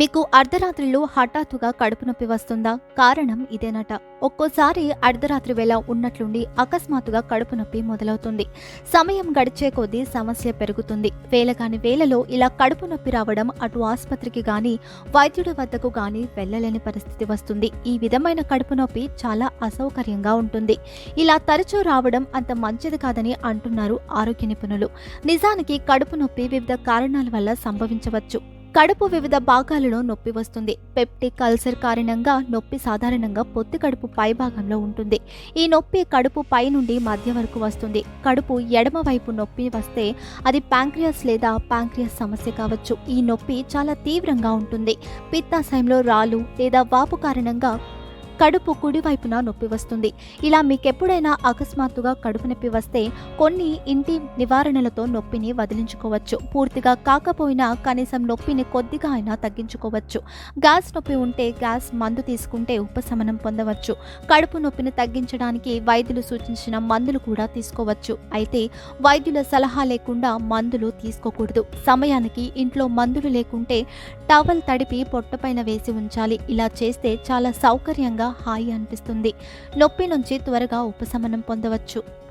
మీకు అర్ధరాత్రిలో హఠాత్తుగా కడుపు నొప్పి వస్తుందా? కారణం ఇదేనట. ఒక్కోసారి అర్ధరాత్రి వేళ ఉన్నట్లుండి అకస్మాత్తుగా కడుపు నొప్పి మొదలవుతుంది. సమయం గడిచే కొద్దీ సమస్య పెరుగుతుంది. వేళ కాని వేళలో ఇలా కడుపు నొప్పి రావడం అటు ఆసుపత్రికి గాని వైద్యుడి వద్దకు గాని వెళ్ళలేని పరిస్థితి వస్తుంది. ఈ విధమైన కడుపు నొప్పి చాలా అసౌకర్యంగా ఉంటుంది. ఇలా తరచూ రావడం అంత మంచిది కాదని అంటున్నారు ఆరోగ్య నిపుణులు. నిజానికి కడుపు నొప్పి వివిధ కారణాల వల్ల సంభవించవచ్చు. కడుపు వివిధ భాగాలలో నొప్పి వస్తుంది. పెప్టిక్ అల్సర్ కారణంగా నొప్పి సాధారణంగా పొత్తి కడుపు పై భాగంలో ఉంటుంది. ఈ నొప్పి కడుపు పై నుండి మధ్య వరకు వస్తుంది. కడుపు ఎడమ వైపు నొప్పి వస్తే అది ప్యాంక్రియాస్ లేదా ప్యాంక్రియాస్ సమస్య కావచ్చు. ఈ నొప్పి చాలా తీవ్రంగా ఉంటుంది. పిత్తాశయంలో రాళ్ళు లేదా వాపు కారణంగా కడుపు కుడివైపున నొప్పి వస్తుంది. ఇలా మీకెప్పుడైనా అకస్మాత్తుగా కడుపు నొప్పి వస్తే కొన్ని ఇంటి నివారణలతో నొప్పిని వదిలించుకోవచ్చు. పూర్తిగా కాకపోయినా కనీసం నొప్పిని కొద్దిగా అయినా తగ్గించుకోవచ్చు. గ్యాస్ నొప్పి ఉంటే గ్యాస్ మందు తీసుకుంటే ఉపశమనం పొందవచ్చు. కడుపు నొప్పిని తగ్గించడానికి వైద్యులు సూచించిన మందులు కూడా తీసుకోవచ్చు. అయితే వైద్యుల సలహా లేకుండా మందులు తీసుకోకూడదు. సమయానికి ఇంట్లో మందులు లేకుంటే టవల్ తడిపి పొట్టపైన వేసి ఉంచాలి. ఇలా చేస్తే చాలా సౌకర్యంగా హాయి అనిపిస్తుంది. నొప్పి నుంచి త్వరగా ఉపశమనం పొందవచ్చు.